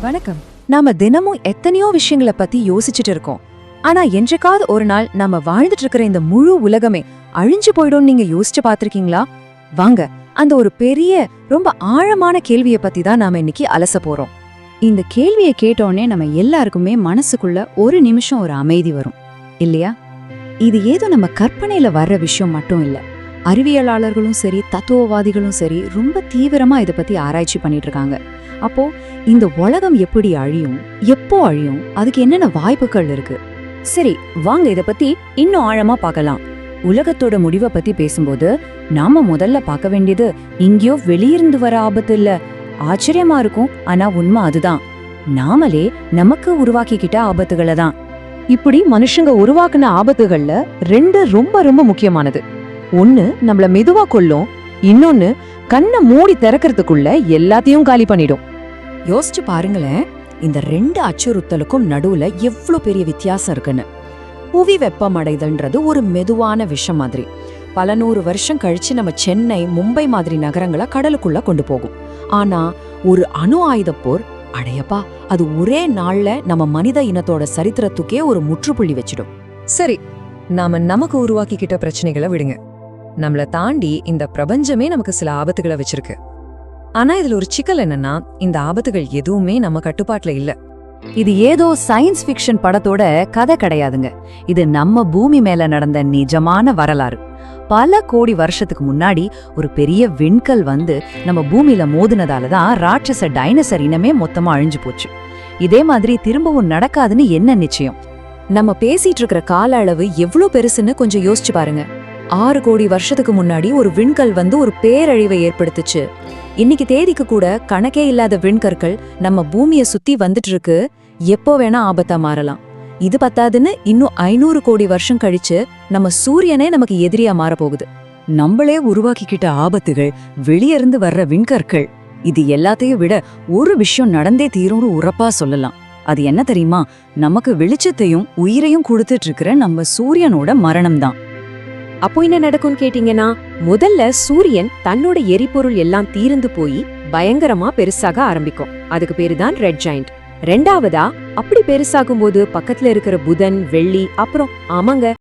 வணக்கம். நாம தினமும் எத்தனையோ விஷயங்களை பத்தி யோசிச்சுட்டு இருக்கோம். ஆனா என்றைக்காவது ஒரு நாள் நாம வாழ்ந்துட்டு இருக்கிற இந்த முழு உலகமே அழிஞ்சு போயிடும் நீங்க யோசிச்சு பார்த்திருக்கீங்களா? வாங்க அந்த ஒரு பெரிய ரொம்ப ஆழமான கேள்விய பத்தி தான் நாம இன்னைக்கு அலச போறோம். இந்த கேள்வியை கேட்டோடனே நம்ம எல்லாருக்குமே மனசுக்குள்ள ஒரு நிமிஷம் ஒரு அமைதி வரும். இல்லையா? இது ஏதோ நம்ம கற்பனையில வர்ற விஷயம் மட்டும் இல்ல. அறிவியலாளர்களும் சரி தத்துவவாதிகளும் சரி ரொம்ப தீவிரமா இதை பத்தி ஆராய்ச்சி பண்ணிட்டு இருக்காங்க அப்போ இந்த உலகம் எப்படி அழியும் எப்போ அழியும் அதுக்கு என்னென்ன வாய்ப்புகள் இருக்கு? சரி வாங்க இத பத்தி இன்னும் ஆழமா பார்க்கலாம். உலகத்தோட முடிவை பத்தி பேசும்போது நாம முதல்ல பார்க்க வேண்டியது இங்கேயோ வெளியிருந்து வர ஆபத்து இல்ல. ஆச்சரியமா இருக்கும் ஆனா உண்மை அதுதான். நாமளே நமக்கு உருவாக்கிக்கிட்ட ஆபத்துகளை தான் இப்படி மனுஷங்க உருவாக்குன ஆபத்துகள்ல ரெண்டு ரொம்ப ரொம்ப முக்கியமானது. ஒன்னு நம்மள மெதுவா கொள்ளும் இன்னொன்னு கண்ணை மூடி திறக்கறதுக்குள்ள எல்லாத்தையும் காலி பண்ணிடும். யோசிச்சு பாருங்களேன் இந்த ரெண்டு அச்சுறுத்தலுக்கும் நடுவுல எவ்வளோ பெரிய வித்தியாசம் இருக்குன்னு. புவி வெப்பமடைதல்ன்றது ஒரு மெதுவான விஷம் மாதிரி. பல நூறு வருஷம் கழிச்சு நம்ம சென்னை மும்பை மாதிரி நகரங்களை கடலுக்குள்ள கொண்டு போகும். ஆனா ஒரு அணு ஆயுதப் போர் அடையப்பா அது ஒரே நாள்ல நம்ம மனித இனத்தோட சரித்திரத்துக்கே ஒரு முற்றுப்புள்ளி வச்சிடும். சரி நாம நமக்கு உருவாக்கிக்கிட்ட பிரச்சனைகளை விடுங்க. நம்மள தாண்டி இந்த பிரபஞ்சமே நமக்கு சில ஆபத்துகளை வச்சிருக்கு. ஆனா இதுல ஒரு சிக்கல் என்னன்னா இந்த ஆபத்துகள் எதுவுமே நம்ம கட்டுப்பாட்டுல இல்ல. இது ஏதோ சயின்ஸ் ஃபிக்ஷன் படத்தோட கதை கிடையாதுங்க. இது நம்ம பூமி மேல நடந்த நிஜமான வரலாறு. பல கோடி வருஷத்துக்கு முன்னாடி ஒரு பெரிய விண்கல் வந்து நம்ம பூமியில மோதினதால தான் ராட்சச டைனசர் இனமே மொத்தமா அழிஞ்சு போச்சு. இதே மாதிரி திரும்பவும் நடக்காதுன்னு என்ன நிச்சயம்? நம்ம பேசிட்டு இருக்கிற கால அளவு எவ்ளோ பெருசுன்னு கொஞ்சம் யோசிச்சு பாருங்க. ஆறு கோடி வருஷத்துக்கு முன்னாடி ஒரு விண்கல் வந்து ஒரு பேரழிவை ஏற்படுத்துச்சு. இன்னைக்கு தேதிக்கு கூட கணக்கே இல்லாத விண்கற்கள் நம்ம பூமியை சுத்தி வந்துட்டு இருக்கு எப்போ வேணா ஆபத்தா மாறலாம். இது பத்தாதுன்னு இன்னும் ஐநூறு கோடி வருஷம் கழிச்சு நம்ம சூரியனே நமக்கு எதிரியா மாறப்போகுது. நம்மளே உருவாக்கிக்கிட்ட ஆபத்துகள் வெளியிருந்து வர்ற விண்கற்கள் இது எல்லாத்தையும் விட ஒரு விஷயம் நடந்தே தீரும்னு உறப்பா சொல்லலாம். அது என்ன தெரியுமா? நமக்கு வெளிச்சத்தையும் உயிரையும் கொடுத்துட்டு இருக்கிற நம்ம சூரியனோட மரணம்தான். அப்போ என்ன நடக்கும்னு கேட்டீங்கன்னா முதல்ல சூரியன் தன்னோட எரிபொருள் எல்லாம் தீர்ந்து போய் பயங்கரமா பெருசாக ஆரம்பிக்கும். அதுக்கு பேரு தான் ரெட் ஜாயிண்ட் ரெண்டாவதா அப்படி பெருசாகும் போது பக்கத்துல இருக்கிற புதன் வெள்ளி அப்புறம் ஆமாங்க